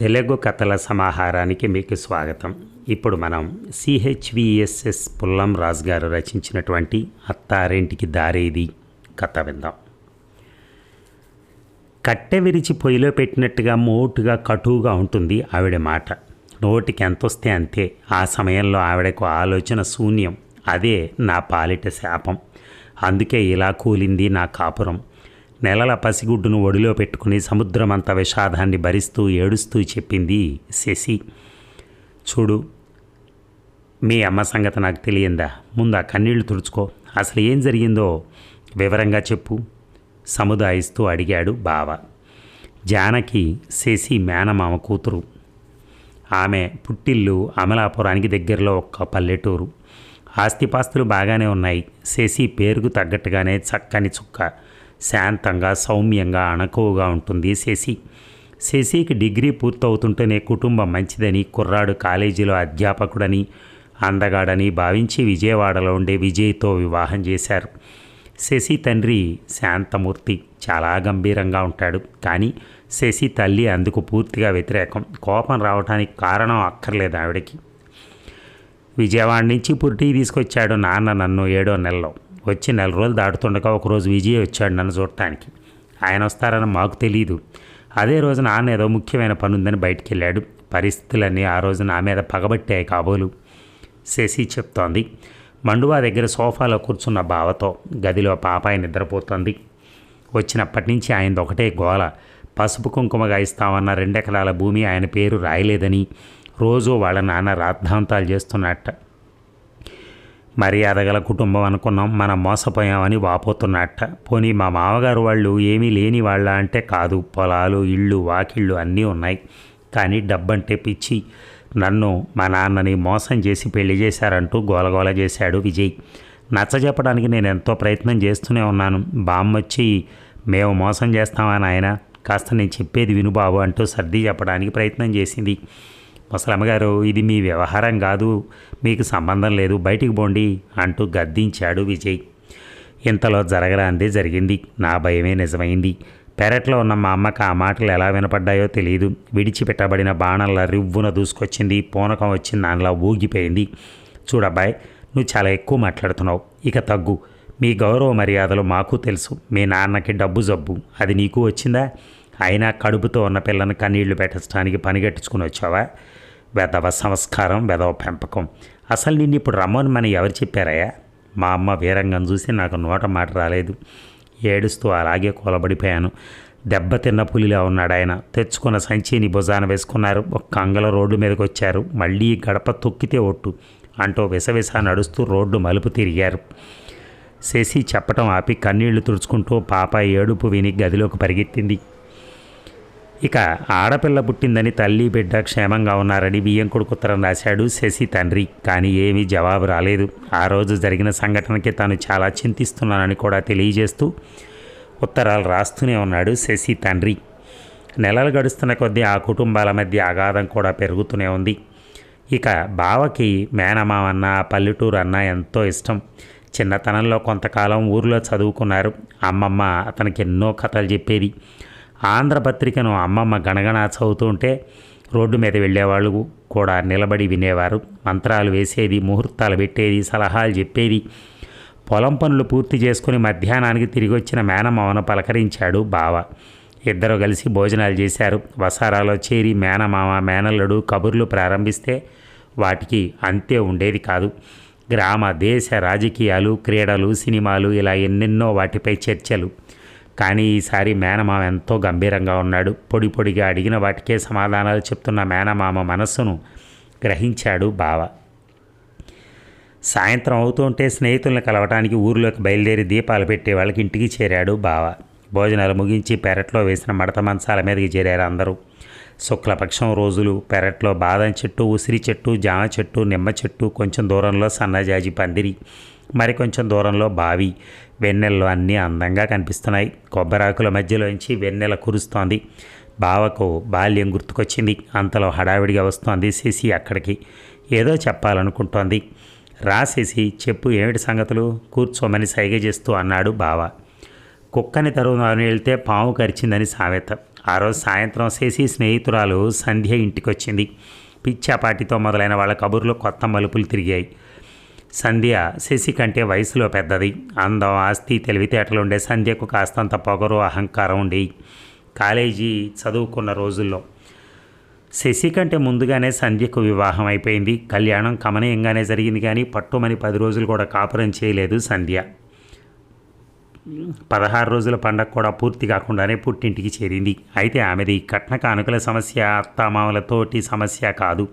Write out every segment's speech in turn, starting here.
తెలుగు కథల సమాహారానికి మీకు స్వాగతం. ఇప్పుడు మనం సిహెచ్విఎస్ఎస్ పుల్లం రాజు గారు రచించినటువంటి అత్తారింటికి దారేది కథ విందాం. కట్టె విరిచి పొయ్యిలో పెట్టినట్టుగా మోటుగా కటువుగా ఉంటుంది ఆవిడ మాట. నోటికి ఎంత వస్తే అంతే. ఆ సమయంలో ఆవిడకు ఆలోచన శూన్యం. అదే నా పాలిట శాపం. అందుకే ఇలా కూలింది నా కాపురం. నెలల పసిగుడ్డును ఒడిలో పెట్టుకుని సముద్రమంత విషాదాన్ని భరిస్తూ ఏడుస్తూ చెప్పింది శశి. చూడు మీ అమ్మ సంగతి నాకు తెలియందా? ముందు ఆ కన్నీళ్ళు తుడుచుకో. అసలు ఏం జరిగిందో వివరంగా చెప్పు. సముదాయిస్తూ అడిగాడు బావ. జానకి శశి మేనమామ కూతురు. ఆమె పుట్టిల్లు అమలాపురానికి దగ్గరలో ఒక్క పల్లెటూరు. ఆస్తిపాస్తులు బాగానే ఉన్నాయి. శశి పేరుకు తగ్గట్టుగానే చక్కని చుక్క. శాంతంగా సౌమ్యంగా అణకువగా ఉంటుంది శశి. శశికి డిగ్రీ పూర్తవుతుంటేనే కుటుంబం మంచిదని కుర్రాడు కాలేజీలో అధ్యాపకుడని అందగాడని భావించి విజయవాడలో ఉండే విజయ్తో వివాహం చేశారు. శశి తండ్రి శాంతమూర్తి చాలా గంభీరంగా ఉంటాడు. కానీ శశి తల్లి అందుకు పూర్తిగా వ్యతిరేకం. కోపం రావడానికి కారణం అక్కర్లేదు ఆవిడకి. విజయవాడ నుంచి పురిటికి తీసుకొచ్చాడు నాన్న నన్ను ఏడో నెలలో. వచ్చి నెల రోజులు దాటుతుండగా ఒకరోజు విజయ్ వచ్చాడు నన్ను చూడటానికి. ఆయన వస్తారని మాకు తెలియదు అదే రోజు నాన్న ఏదో ముఖ్యమైన పని ఉందని బయటికి వెళ్ళాడు పరిస్థితులన్నీ ఆ రోజు నా మీద పగబట్టాయి కాబోలు శశి చెప్తోంది. మండువా దగ్గర సోఫాలో కూర్చున్న బావతో గదిలో పాపాయి నిద్రపోతోంది. వచ్చినప్పటి నుంచి ఆయనది ఒకటే గోల. పసుపు కుంకుమగా ఇస్తామన్న రెండెకరాల భూమి ఆయన పేరు రాయలేదని రోజు వాళ్ళ నాన్న రాద్ధాంతాలు చేస్తున్నట్ట. మర్యాద కుటుంబం అనుకున్నాం మనం మోసపోయామని వాపోతున్నట్ట. పోనీ మా మామగారు వాళ్ళు ఏమీ లేని వాళ్ళ అంటే కాదు పొలాలు ఇళ్ళు వాకిళ్ళు అన్నీ ఉన్నాయి. కానీ డబ్బంటే పిచ్చి. నన్ను మా నాన్నని మోసం చేసి పెళ్ళి చేశారంటూ గోలగోల చేశాడు విజయ్. నచ్చజెప్పడానికి నేను ఎంతో ప్రయత్నం చేస్తూనే ఉన్నాను. బామ్మొచ్చి మేము మోసం చేస్తామని ఆయన కాస్త నేను చెప్పేది విను బాబు అంటూ సర్ది చెప్పడానికి ప్రయత్నం చేసింది. ముసలమ్మగారు ఇది మీ వ్యవహారం కాదు మీకు సంబంధం లేదు బయటికి పోండి అంటూ గద్దించాడు విజయ్. ఇంతలో జరగరాందే జరిగింది. నా భయమే నిజమైంది. పెరట్లో ఉన్న మా అమ్మకు ఆ మాటలు ఎలా వినపడ్డాయో తెలియదు విడిచిపెట్టబడిన బాణంలా రివ్వున దూసుకొచ్చింది. పూనకం వచ్చింది దానిలా ఊగిపోయింది. చూడబ్బాయ్ నువ్వు చాలా ఎక్కువ మాట్లాడుతున్నావు. ఇక తగ్గు. మీ గౌరవ మర్యాదలు మాకు తెలుసు. మీ నాన్నకి డబ్బు జబ్బు. అది నీకు వచ్చిందా? అయినా కడుపుతో ఉన్న పిల్లని కన్నీళ్ళు పెట్టడానికి పనిగట్టించుకుని వచ్చావా? వెధవ సంస్కారం వెధవ పెంపకం. అసలు నిన్ను ఇప్పుడు రమ్మని మన ఎవరు చెప్పారయ్యా? మా అమ్మ వీరంగం చూసి నాకు నోట మాట రాలేదు. ఏడుస్తూ అలాగే కూలబడిపోయాను. దెబ్బతిన్న పులిలా ఉన్నాడు ఆయన. తెచ్చుకున్న సంచిని భుజాన వేసుకున్నారు. ఒక్క అంగల రోడ్డు మీదకి వచ్చారు మళ్ళీ గడప తొక్కితే ఒట్టు. అంటూ విసవిస నడుస్తూ రోడ్డు మలుపు తిరిగారు. శశి చెప్పటం ఆపి కన్నీళ్ళు తుడుచుకుంటూ పాప ఏడుపు విని గదిలోకి పరిగెత్తింది. ఇక ఆడపిల్ల పుట్టిందని తల్లి బిడ్డ క్షేమంగా ఉన్నారని బియ్యం కొడుకు ఉత్తరం రాశాడు శశి తండ్రి. కానీ ఏమీ జవాబు రాలేదు. ఆ రోజు జరిగిన సంఘటనకి తాను చాలా చింతిస్తున్నానని కూడా తెలియజేస్తూ ఉత్తరాలు రాస్తూనే ఉన్నాడు శశి తండ్రి. నెలలు గడుస్తున్న కొద్దీ ఆ కుటుంబాల మధ్య అగాధం కూడా పెరుగుతూనే ఉంది. ఇక బావకి మేనమామన్న పల్లెటూరు అన్న ఎంతో ఇష్టం. చిన్నతనంలో కొంతకాలం ఊర్లో చదువుకున్నారు. అమ్మమ్మ అతనికి ఎన్నో కథలు చెప్పేది. ఆంధ్రపత్రికను అమ్మమ్మ గణగణ చదువుతుంటే రోడ్డు మీద వెళ్ళేవాళ్ళు కూడా నిలబడి వినేవారు. మంత్రాలు వేసేది ముహూర్తాలు పెట్టేది సలహాలు చెప్పేది. పొలం పనులు పూర్తి చేసుకుని మధ్యాహ్నానికి తిరిగి వచ్చిన మేనమామను పలకరించాడు బావ. ఇద్దరు కలిసి భోజనాలు చేశారు. వసారాలో చేరి మేనమామ మేనల్లుడు కబుర్లు ప్రారంభిస్తే వాటికి అంతే ఉండేది కాదు. గ్రామ దేశ రాజకీయాలు క్రీడలు సినిమాలు ఇలా ఎన్నెన్నో వాటిపై చర్చలు. కానీ ఈసారి మేనమామ ఎంతో గంభీరంగా ఉన్నాడు. పొడి పొడిగా అడిగిన వాటికే సమాధానాలు చెప్తున్న మేనమామ మనస్సును గ్రహించాడు బావ. సాయంత్రం అవుతుంటే స్నేహితులను కలవటానికి ఊరిలోకి బయలుదేరి దీపాలు పెట్టే వాళ్ళకి ఇంటికి చేరాడు బావ. భోజనాలు ముగించి పెరట్లో వేసిన మడత మంచాల మీదకి చేరారు అందరూ. శుక్లపక్షం రోజులు పెరట్లో బాదం చెట్టు ఉసిరి చెట్టు జామ చెట్టు నిమ్మ చెట్టు కొంచెం దూరంలో సన్నజాజి పందిరి మరి కొంచెం దూరంలో బావి. వెన్నెల్లో అన్నీ అందంగా కనిపిస్తున్నాయి. కొబ్బరాకుల మధ్యలోంచి వెన్నెల కురుస్తోంది. బావకు బాల్యం గుర్తుకొచ్చింది. అంతలో హడావిడిగా వస్తోంది శశి అక్కడికి. ఏదో చెప్పాలనుకుంటోంది. రా శశి చెప్పు ఏమిటి సంగతులు? కూర్చోమని సైగ చేస్తూ అన్నాడు బావ. కుక్కని తరువు వెళ్తే పాము కరిచిందని సామెత. ఆ రోజు సాయంత్రం శశి స్నేహితురాలు సంధ్య ఇంటికొచ్చింది. పిచ్చాపాటితో మొదలైన వాళ్ళ కబుర్లు కొత్త మలుపులు తిరిగాయి. సంధ్య శశి కంటే వయసులో పెద్దది. అందం ఆస్తి తెలివితేటలు ఉండే సంధ్యకు కాస్తంత పొగరు అహంకారం ఉండేవి కాలేజీ చదువుకున్న రోజుల్లో శశి కంటే ముందుగానే సంధ్యకు వివాహం అయిపోయింది. కళ్యాణం కమనీయంగానే జరిగింది కానీ పట్టుమని పది రోజులు కూడా కాపురం చేయలేదు సంధ్య. పదహారు రోజుల పండగ కూడా పూర్తి కాకుండానే పుట్టింటికి చేరింది. అయితే ఆమెది కట్న కానుకల సమస్య అత్తామామలతోటి సమస్య కాదు.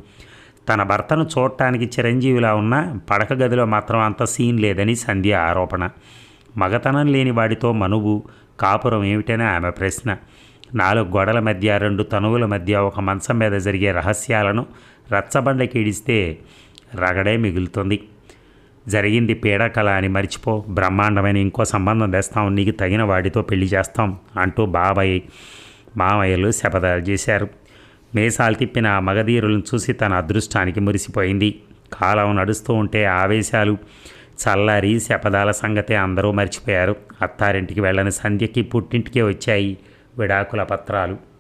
తన భర్తను చూడటానికి చిరంజీవిలా ఉన్న పడక గదిలో మాత్రం అంత సీన్ లేదని సంధ్య ఆరోపణ. మగతనం లేని వాడితో మనువు కాపురం ఏమిటనే ఆమె ప్రశ్న. నాలుగు గోడల మధ్య రెండు తనువుల మధ్య ఒక మంచం మీద జరిగే రహస్యాలను రచ్చబండకి ఇడిస్తే రగడే మిగులుతుంది. జరిగింది పీడకల అని మర్చిపో. బ్రహ్మాండమైన ఇంకో సంబంధం తెస్తాం. నీకు తగిన వాడితో పెళ్ళి చేస్తాం అంటూ బాబాయ్ మామయ్యలు శపథాలు చేశారు. మేసాలు తిప్పిన ఆ మగధీరులను చూసి తన అదృష్టానికి మురిసిపోయింది. కాలం నడుస్తూ ఉంటే ఆవేశాలు చల్లారి శపథాల సంగతే అందరూ మర్చిపోయారు. అత్తారింటికి వెళ్ళని సంధ్యకి పుట్టింటికే వచ్చాయి విడాకుల పత్రాలు.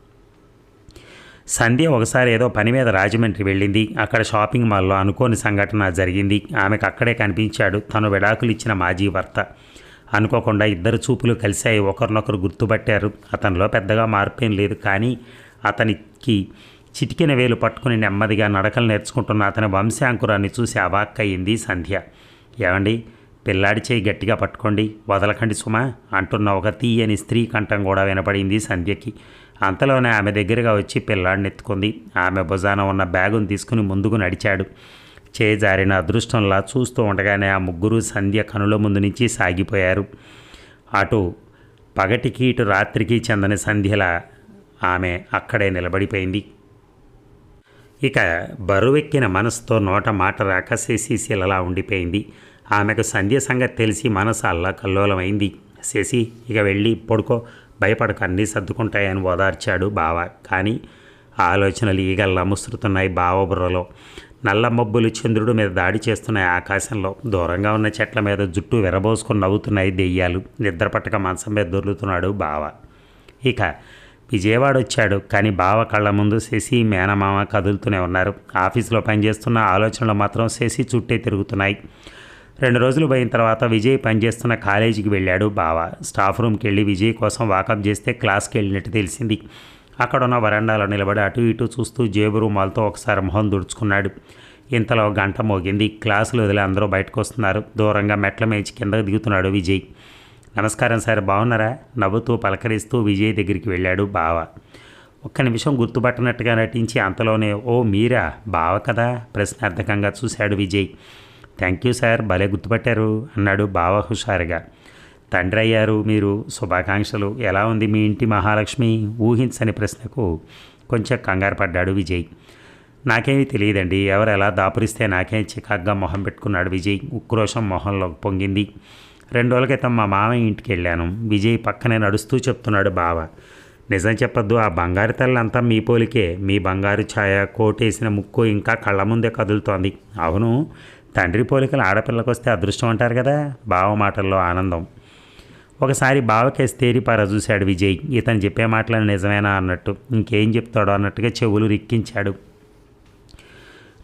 సంధ్య ఒకసారి ఏదో పని మీద రాజమండ్రి వెళ్ళింది. అక్కడ షాపింగ్ మాల్లో అనుకోని సంఘటన జరిగింది. ఆమెకు అక్కడే కనిపించాడు. తను విడాకులు ఇచ్చిన మాజీ భర్త. అనుకోకుండా ఇద్దరు చూపులు కలిశాయి. ఒకరినొకరు గుర్తుపట్టారు. అతనిలో పెద్దగా మార్పేం లేదు. కానీ అతనికి చిటికిన వేలు పట్టుకుని నెమ్మదిగా నడకలు నేర్చుకుంటున్న అతని వంశాంకురాన్ని చూసి అవాక్కయింది సంధ్య. ఏమండి? పిల్లాడి చేయి గట్టిగా పట్టుకోండి. వదలకండి సుమా. అంటున్న ఒక తీయని స్త్రీ కంఠం కూడా వినపడింది సంధ్యకి. అంతలోనే ఆమె దగ్గరగా వచ్చి పిల్లాడిని ఎత్తుకుంది ఆమె భుజాన ఉన్న బ్యాగును తీసుకుని ముందుకు నడిచాడు. చేజారిన అదృష్టంలా చూస్తూ ఉండగానే ఆ ముగ్గురు సంధ్య కనుల ముందు నుంచి సాగిపోయారు. అటు పగటికి ఇటు రాత్రికి చెందని సంధ్యల ఆమె అక్కడే నిలబడిపోయింది. ఇక బరువెక్కిన మనసుతో నోట మాట రాక శశిశీలలా ఉండిపోయింది. ఆమెకు సంధ్య సంగతి తెలిసి మనసు అల్లా కల్లోలమైంది శశి ఇక వెళ్ళి పడుకో. భయపడక అన్నీ సర్దుకుంటాయని ఓదార్చాడు బావ. కానీ ఆలోచనలు ఈగల్లా ముసురుతున్నాయి బావ బుర్రలో నల్ల మబ్బులు చంద్రుడి మీద దాడి చేస్తున్నాయి ఆకాశంలో. దూరంగా ఉన్న చెట్ల మీద జుట్టు విరబోసుకొని నవ్వుతున్నాయి దెయ్యాలు. నిద్ర పట్టక మంచం మీద దొర్లుతున్నాడు బావ. ఇక విజయవాడ వచ్చాడు. కానీ బావ కళ్ళ ముందు శశి మేనమామ కదులుతూనే ఉన్నారు. ఆఫీసులో పనిచేస్తున్న ఆలోచనలు మాత్రం శశి చుట్టే తిరుగుతున్నాయి. రెండు రోజులు పోయిన తర్వాత విజయ్ పనిచేస్తున్న కాలేజీకి వెళ్ళాడు బావ. స్టాఫ్ రూమ్కి వెళ్ళి విజయ్ కోసం వాకప్ చేస్తే క్లాస్కి వెళ్ళినట్టు తెలిసింది. అక్కడ ఉన్న వరండాలో నిలబడి అటు ఇటు చూస్తూ జేబు రూమాలతో ఒకసారి మొహం దుడుచుకున్నాడు. ఇంతలో గంట మోగింది. క్లాసులు వదిలి అందరూ బయటకు వస్తున్నారు దూరంగా మెట్ల మేచి కిందకు దిగుతున్నాడు విజయ్. నమస్కారం సార్ బాగున్నారా నవ్వుతూ పలకరిస్తూ విజయ్ దగ్గరికి వెళ్ళాడు బావ. ఒక్క నిమిషం గుర్తుపట్టనట్టుగా నటించి అంతలోనే ఓ మీరా బావ కదా? ప్రశ్నార్థకంగా చూశాడు విజయ్. థ్యాంక్ యూ సార్ భలే గుర్తుపట్టారు అన్నాడు బావ హుషారుగా. తండ్రి అయ్యారు మీరు శుభాకాంక్షలు. ఎలా ఉంది మీ ఇంటి మహాలక్ష్మి? ఊహించని ప్రశ్నకు కొంచెం కంగారు పడ్డాడు విజయ్. నాకేమీ తెలియదండి ఎవరు ఎలా దాపురిస్తే నాకేం చికాగ్గా మొహం పెట్టుకున్నాడు విజయ్. ఉక్రోషం మొహంలో పొంగింది. రెండు రోజుల క్రితం మా మామయ్య ఇంటికి వెళ్ళాను. విజయ్ పక్కనే నడుస్తూ చెప్తున్నాడు బావ. నిజం చెప్పొద్దు ఆ బంగారు తల్లి అంతా మీ పోలికే. మీ బంగారు ఛాయ కోటేసిన ముక్కు ఇంకా కళ్ళ ముందే కదులుతోంది. అవును తండ్రి పోలికలు ఆడపిల్లకి వస్తే అదృష్టం అంటారు కదా? బావ మాటల్లో ఆనందం. ఒకసారి బావకేసి తేరిపారా చూశాడు విజయ్. ఇతను చెప్పే మాటలను నిజమేనా అన్నట్టు. ఇంకేం చెప్తాడో అన్నట్టుగా చెవులు రిక్కించాడు.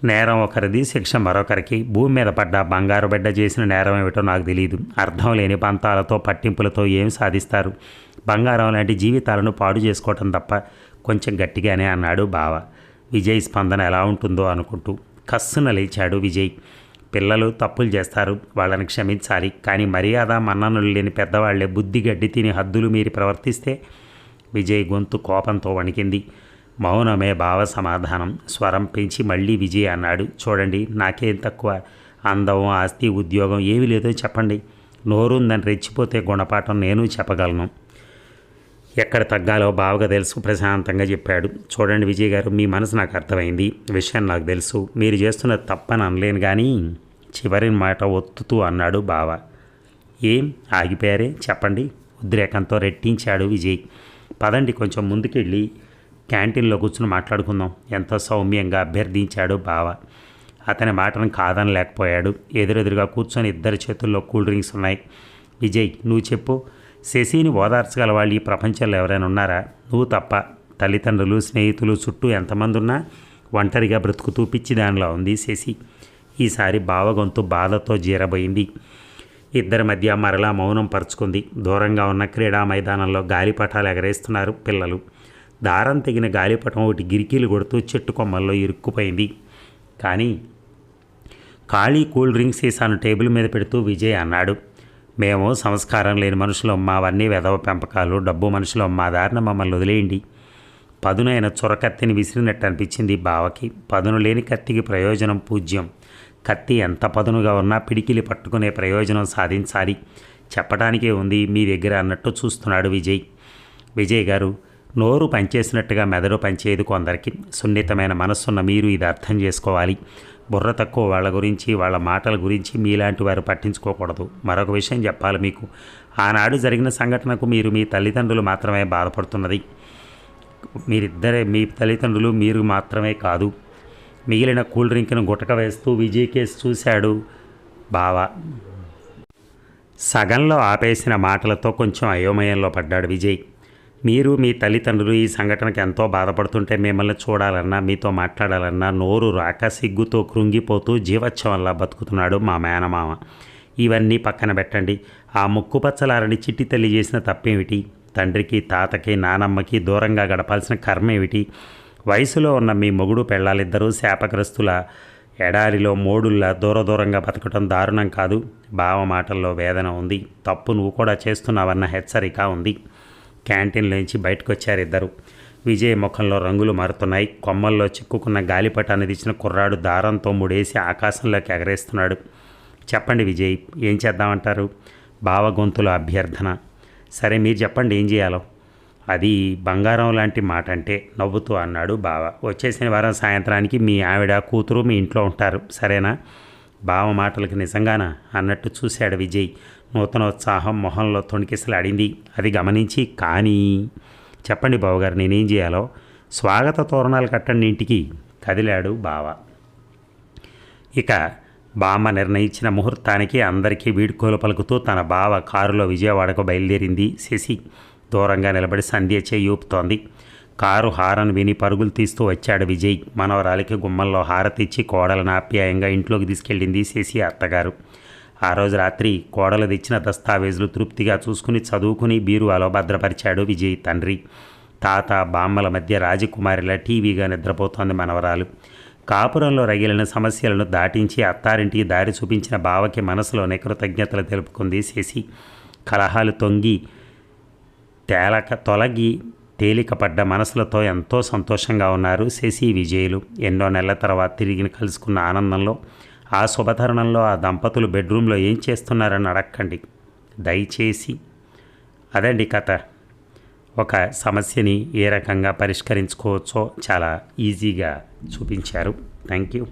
నేరం ఒకరిది శిక్ష మరొకరికి. భూమి మీద పడ్డ బంగారు బిడ్డ చేసిన నేరం ఏమిటో నాకు తెలియదు అర్థం లేని పంతాలతో పట్టింపులతో ఏం సాధిస్తారు? బంగారం లాంటి జీవితాలను పాడు చేసుకోవటం తప్ప కొంచెం గట్టిగానే అన్నాడు బావ. విజయ్ స్పందన ఎలా ఉంటుందో అనుకుంటూ కస్సున లేచాడు విజయ్. పిల్లలు తప్పులు చేస్తారు. వాళ్ళని క్షమించాలి. కానీ మర్యాద మన్ననులు లేని పెద్దవాళ్ళే బుద్ధి గడ్డి తిని హద్దులు మీరి ప్రవర్తిస్తే విజయ్ గొంతు కోపంతో వణికింది. మౌనమే భావ సమాధానం. స్వరం పెంచి మళ్ళీ విజయ్ అన్నాడు. చూడండి నాకేం తక్కువ అందం ఆస్తి ఉద్యోగం ఏమీ లేదో చెప్పండి. నోరుందని రెచ్చిపోతే గుణపాఠం నేను చెప్పగలను. ఎక్కడ తగ్గాలో బావగా తెలుసు ప్రశాంతంగా చెప్పాడు. చూడండి విజయ్ గారు మీ మనసు నాకు అర్థమైంది. విషయం నాకు తెలుసు. మీరు చేస్తున్న తప్పని అనలేను కానీ చివరి మాట ఒత్తుతూ అన్నాడు బావ. ఏం? ఆగిపోయారే? చెప్పండి. ఉద్రేకంతో రెట్టించాడు విజయ్. పదండి కొంచెం ముందుకెళ్ళి క్యాంటీన్లో కూర్చుని మాట్లాడుకుందాం. ఎంతో సౌమ్యంగా అభ్యర్థించాడు బావ. అతని మాటను కాదనలేకపోయాడు. ఎదురెదురుగా కూర్చొని ఇద్దరి చేతుల్లో కూల్ డ్రింక్స్ ఉన్నాయి. విజయ్ నువ్వు చెప్పు. శశిని ఓదార్చగల వాళ్ళు ఈ ప్రపంచంలో ఎవరైనా ఉన్నారా? నువ్వు తప్ప. తల్లిదండ్రులు స్నేహితులు చుట్టూ ఎంతమంది ఉన్నా ఒంటరిగా బ్రతుకుతూ పిచ్చి దానిలో ఉంది శశి. ఈసారి బావగొంతు బాధతో జీరబోయింది. ఇద్దరి మధ్య మరలా మౌనం పరుచుకుంది. దూరంగా ఉన్న క్రీడా మైదానంలో గాలిపటాలు ఎగరేస్తున్నారు పిల్లలు. దారం తెగిన గాలిపటం ఒకటి గిరికీలు కొడుతూ చెట్టు కొమ్మల్లో ఇరుక్కుపోయింది. కానీ ఖాళీ కూల్ డ్రింక్ సీసాను టేబుల్ మీద పెడుతూ విజయ్ అన్నాడు. మేము సంస్కారం లేని మనుషులు మావన్నీ వెధవ పెంపకాలు డబ్బు మనుషులు మా దారిన మమ్మల్ని వదిలేయండి. పదునైన చొరకత్తిని విసిరినట్టు అనిపించింది బావకి. పదును లేని కత్తికి ప్రయోజనం పూజ్యం. కత్తి ఎంత పదునుగా ఉన్నా పిడికిలి పట్టుకునే ప్రయోజనం సాధించాలి. చెప్పడానికే ఉంది మీ దగ్గర అన్నట్టు చూస్తున్నాడు విజయ్. విజయ్ గారు నోరు పనిచేసినట్టుగా మెదడు పనిచేయదు కొందరికి. సున్నితమైన మనస్సున్న మీరు ఇది అర్థం చేసుకోవాలి. బుర్ర తక్కువ వాళ్ళ గురించి వాళ్ళ మాటల గురించి మీలాంటి వారు పట్టించుకోకూడదు. మరొక విషయం చెప్పాలి మీకు. ఆనాడు జరిగిన సంఘటనకు మీరు మీ తల్లిదండ్రులు మాత్రమే బాధపడుతున్నది. మీరిద్దరే మీ తల్లిదండ్రులు మీరు మాత్రమే కాదు. మిగిలిన కూల్ డ్రింక్ను గుటక వేస్తూ విజయ్ కేసు చూశాడు బావా. సగంలో ఆపేసిన మాటలతో కొంచెం అయోమయంలో పడ్డాడు విజయ్. మీరు మీ తల్లిదండ్రులు ఈ సంఘటనకు ఎంతో బాధపడుతుంటే మిమ్మల్ని చూడాలన్నా మీతో మాట్లాడాలన్నా నోరు రాక సిగ్గుతో కృంగిపోతూ జీవోత్సవంలా బతుకుతున్నాడు మా మేనమామ. ఇవన్నీ పక్కన పెట్టండి. ఆ ముక్కుపచ్చలారని చిట్టి తల్లి చేసిన తప్పేమిటి? తండ్రికి తాతకి నానమ్మకి దూరంగా గడపాల్సిన కర్మ ఏమిటి వయసులో ఉన్న మీ మొగుడు పెళ్ళాలిద్దరూ శాపగ్రస్తుల? ఎడారిలో మోడుల్లా దూర దూరంగా బతకటం దారుణం కాదు. బావ మాటల్లో వేదన ఉంది. తప్పు నువ్వు కూడా చేస్తున్నావన్న హెచ్చరిక ఉంది. క్యాంటీన్లోంచి బయటకు వచ్చారు ఇద్దరు. విజయ్ ముఖంలో రంగులు మారుతున్నాయి. కొమ్మల్లో చిక్కుకున్న గాలిపటాన్ని తీసిన కుర్రాడు దారంతో ముడేసి ఆకాశంలోకి ఎగరేస్తున్నాడు. చెప్పండి విజయ్ ఏం చేద్దామంటారు? బావ గొంతుల అభ్యర్థన. సరే మీరు చెప్పండి ఏం చేయాలో? అది బంగారం లాంటి మాట అంటే నవ్వుతూ అన్నాడు బావ. వచ్చే శనివారం సాయంత్రానికి మీ ఆవిడ కూతురు మీ ఇంట్లో ఉంటారు. సరేనా? బావ మాటలకు నిజంగానా అన్నట్టు చూశాడు విజయ్. నూతనోత్సాహం మొహంలో తొణికిసలాడింది. అది గమనించి కానీ చెప్పండి బావగారు నేనేం చేయాలో? స్వాగత తోరణాలు కట్టండి ఇంటికి కదిలాడు బావ. ఇక బామ్మ నిర్ణయించిన ముహూర్తానికి అందరికీ వీడ్కోలు పలుకుతూ తన బావ కారులో విజయవాడకు బయలుదేరింది శశి. దూరంగా నిలబడి సంధ్య చేయి ఊపుతోంది కారు హారన్ విని పరుగులు తీస్తూ వచ్చాడు విజయ్. మనవరాలికి గుమ్మంలో హారతిచ్చి కోడలను ఆప్యాయంగా ఇంట్లోకి తీసుకెళ్ళింది శశి అత్తగారు. ఆ రోజు రాత్రి కోడలు తెచ్చిన దస్తావేజులు తృప్తిగా చూసుకుని చదువుకుని బీరువాలో భద్రపరిచాడు విజయ్ తండ్రి. తాత బామ్మల మధ్య రాజకుమారిలా టీవీగా నిద్రపోతోంది మనవరాలు. కాపురంలో రగిలిన సమస్యలను దాటించి అత్తారింటికి దారి చూపించిన బావకి మనసులోనే కృతజ్ఞతలు తెలుపుకుంది శశి. కలహాలు తొంగి తేలక తొలగి తేలికపడ్డ మనసులతో ఎంతో సంతోషంగా ఉన్నారు శశి విజయులు. ఎన్నో నెలల తర్వాత తిరిగి కలుసుకున్న ఆనందంలో ఆ శుభతరుణంలో ఆ దంపతులు బెడ్రూమ్లో ఏం చేస్తున్నారని అడక్కండి. దయచేసి అదండి కథ. ఒక సమస్యని ఏ రకంగా పరిష్కరించుకోవచ్చో చాలా ఈజీగా చూపించారు. Thank you